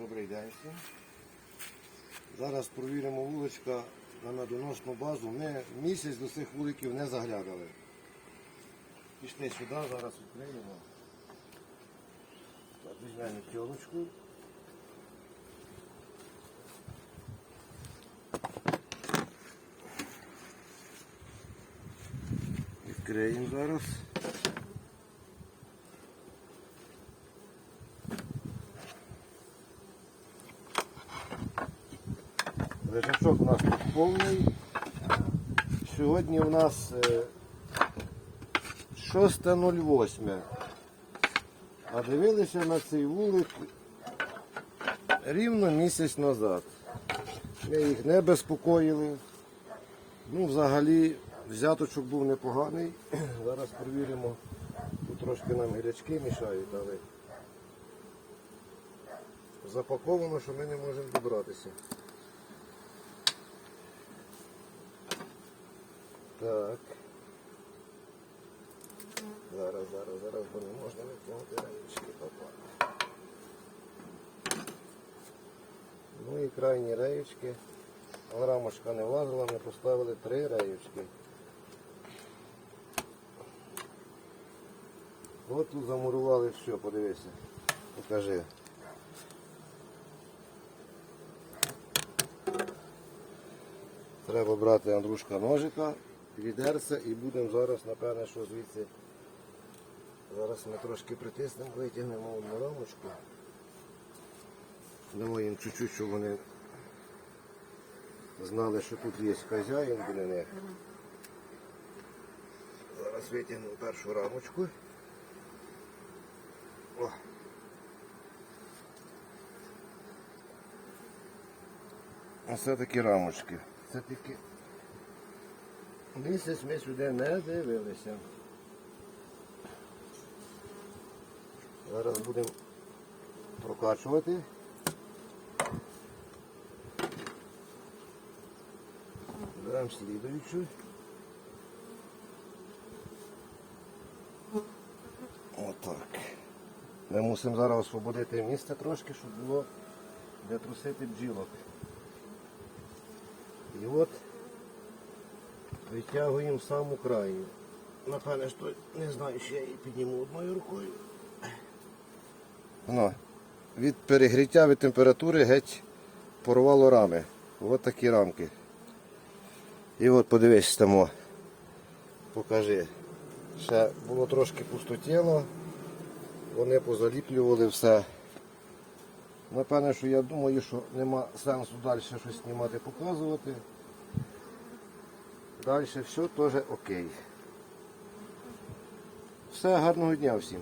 Добрий день всім. Зараз провіримо вуличка на медоносну базу. Ми місяць до цих вуликів не заглядали. Пішли сюди, зараз відкриємо. Візьмемо тілочку. Відкриємо зараз. Лежачок у нас тут повний. Сьогодні у нас е, 6.08. А дивилися на цей вулик рівно місяць назад. Ми їх не безпокоїли. Ну, взагалі, взяточок був непоганий. Зараз перевіримо. Тут трошки нам гірячки мішають, але запаковано, що ми не можемо добратися. Так. Зараз, зараз, зараз, бо не можна витягнути рамочки Опа. Ну і крайні реєчки. Рамочка не влазила, ми поставили три реєчки. От тут замурували все, подивися. Покажи. Треба брати Андрушка ножика, відерця і будемо зараз, напевне, що звідси. Зараз ми трошки притиснемо, витягнемо одну рамочку. Дамо їм чуть-чуть, щоб вони знали, що тут є хазяїн біля них. Зараз витягнемо першу рамочку. О. Оце такі рамочки. Це такі. Місяць ми сюди не дивилися. Зараз будемо прокачувати. Беремо слідуючу. Отак. Ми мусимо зараз освободити місце трошки, щоб було де трусити бджілок. І от витягуємо саму крайню. Напевне, що не знаю, що я її підніму одною рукою. Воно. Від перегріття від температури геть порвало рами. Ось такі рамки. І от подивись там. Покажи. Ще було трошки пустотіло. Вони позаліплювали все. Напевне, що я думаю, що нема сенсу далі щось знімати, показувати. Далі все теж окей. Все, гарного дня всім.